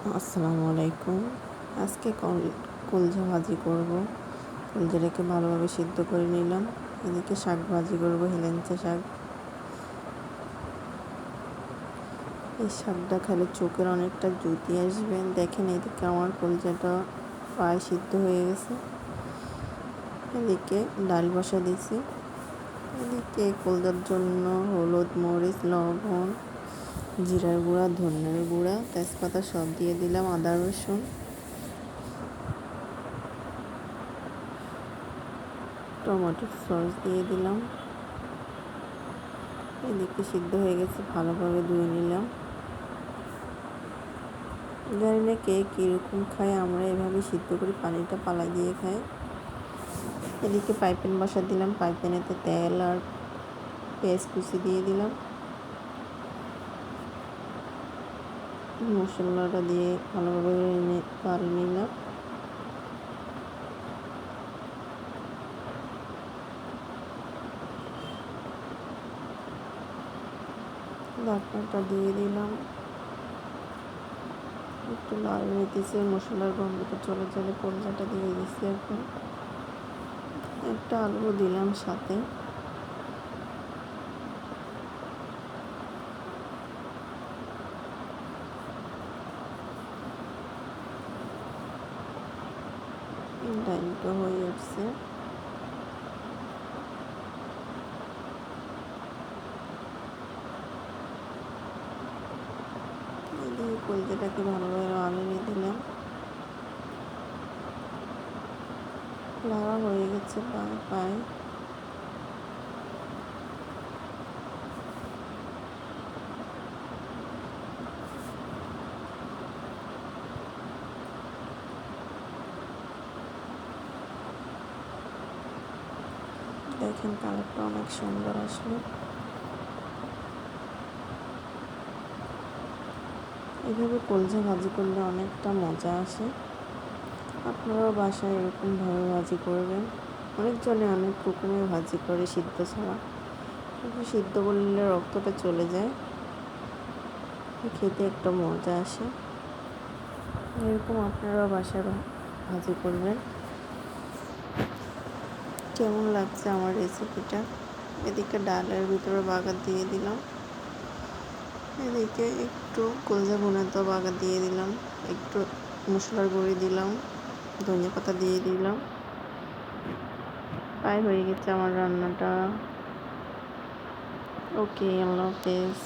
আসসালামু আলাইকুম। আজকে কল, কলজা ভাজি করব। কলজাটাকে ভালোভাবে সিদ্ধ করে নিলাম। এদিকে শাক ভাজি করব, হেলেঞ্চা শাক। এই শাকটা খেলে চোখের অনেকটা জুতি আসবে। দেখেন এদিকে আমার কলজাটা প্রায় সিদ্ধ হয়ে গেছে। এদিকে ডাল বসা দিয়েছি। এদিকে কলজার জন্য হলুদ, মরিচ, লবণ জিরার গুঁড়া ধনের গুঁড়া, তেজপাতা সব দিয়ে দিলাম, আদা, রসুন। টমেটোর সস দিয়ে দিলাম। এদিকে সিদ্ধ হয়ে গেছে, ভালোভাবে ধুয়ে নিলাম। জানি না কে কীরকম খায়, আমরা এভাবে সিদ্ধ করে পানিটা পালা দিয়ে খাই। এদিকে পাইপেন বসা দিলাম, পাইপেনেতে তেল আর পেঁয়াজ কুচি দিয়ে দিলাম। মশলাটা দিয়ে ভালোভাবে পাল নিলাম। ঢাকনাটা দিয়ে দিলাম। একটু লাল হইতেছে মশলার গন্ধটা চলে চলে কলজাটা দিয়ে দিচ্ছি এখন। একটা আলু দিলাম সাথে। ডাইলটা হয়ে উঠছে দিয়ে ভালোভাবে নিয়ে দিলাম লাড়া হয়ে গেছে পায়ে পায়ে দেখেন কালারটা অনেক সুন্দর আসলো। এভাবে কলজা ভাজি করলে অনেকটা মজা আসে। আপনারাও বাসায় এরকমভাবে ভাজি করবেন। অনেকজনে অনেক রকমের ভাজি করে সিদ্ধ ছাড়া। কিন্তু সিদ্ধ করলে রক্তটা চলে যায়। খেতে একটা মজা আসে। এরকম আপনারাও বাসায় ভাজি করবেন। কেমন লাগছে আমার রেসিপিটা এদিকে ডালের ভিতরে বাগার দিয়ে দিলাম। এদিকে একটু কলজা তো বাগার দিয়ে দিলাম। একটু মশলার গুঁড়ি দিলাম। ধনিয়া পাতা দিয়ে দিলাম। প্রায় হয়ে গেছে আমার রান্নাটা। ওকে আল্লাহ হাফেজ।